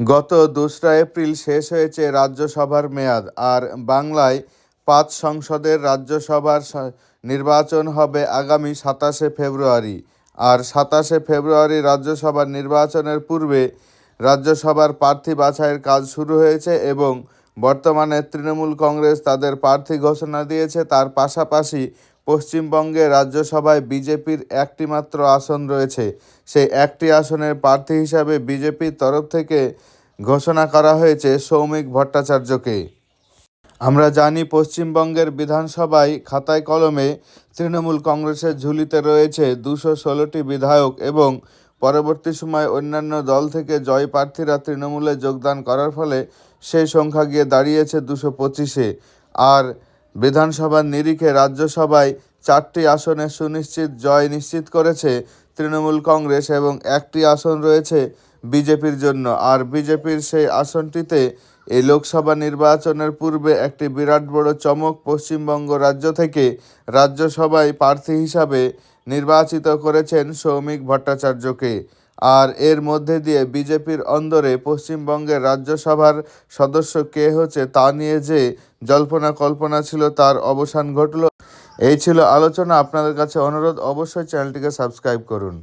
গত দোসরা এপ্রিল শেষ হয়েছে রাজ্যসভার মেয়াদ, আর বাংলায় পাঁচ সংসদের রাজ্যসভার নির্বাচন হবে আগামী সাতাশে ফেব্রুয়ারি। আর সাতাশে ফেব্রুয়ারি রাজ্যসভার নির্বাচনের পূর্বে রাজ্যসভার প্রার্থী বাছাইয়ের কাজ শুরু হয়েছে এবং বর্তমানে তৃণমূল কংগ্রেস তাদের প্রার্থী ঘোষণা দিয়েছে। তার পাশাপাশি পশ্চিমবঙ্গে রাজ্যসভায় বিজেপির একটি মাত্র আসন রয়েছে। সেই একটি আসনের প্রার্থী হিসাবে বিজেপির তরফ থেকে ঘোষণা করা হয়েছে সৌমিক ভট্টাচার্যকে। আমরা জানি পশ্চিমবঙ্গের বিধানসভায় খাতায় কলমে তৃণমূল কংগ্রেসের ঝুলিতে রয়েছে দুশো ষোলোটি বিধায়ক এবং পরবর্তী সময় অন্যান্য দল থেকে জয় প্রার্থীরা তৃণমূলে যোগদান করার ফলে সেই সংখ্যা গিয়ে দাঁড়িয়েছে দুশো পঁচিশে। আর বিধানসভার নিরিখে রাজ্যসভায় চারটি আসনে সুনিশ্চিত জয় নিশ্চিত করেছে তৃণমূল কংগ্রেস এবং একটি আসন রয়েছে বিজেপির জন্য। আর বিজেপির সেই আসনটিতে এই লোকসভা নির্বাচনের পূর্বে একটি বিরাট বড় চমক পশ্চিমবঙ্গ রাজ্য থেকে রাজ্যসভায় প্রার্থী হিসাবে নির্বাচিত করেছেন সৌমিক ভট্টাচার্যকে। আর এর মধ্যে দিয়ে বিজেপির অন্দরে পশ্চিমবঙ্গের রাজ্যসভার সদস্য কে হচ্ছে তা নিয়ে যে জল্পনা কল্পনা ছিল, তার অবসান ঘটল। এই ছিল আলোচনা। আপনাদের কাছে অনুরোধ, অবশ্যই চ্যানেলটিকে সাবস্ক্রাইব করুন।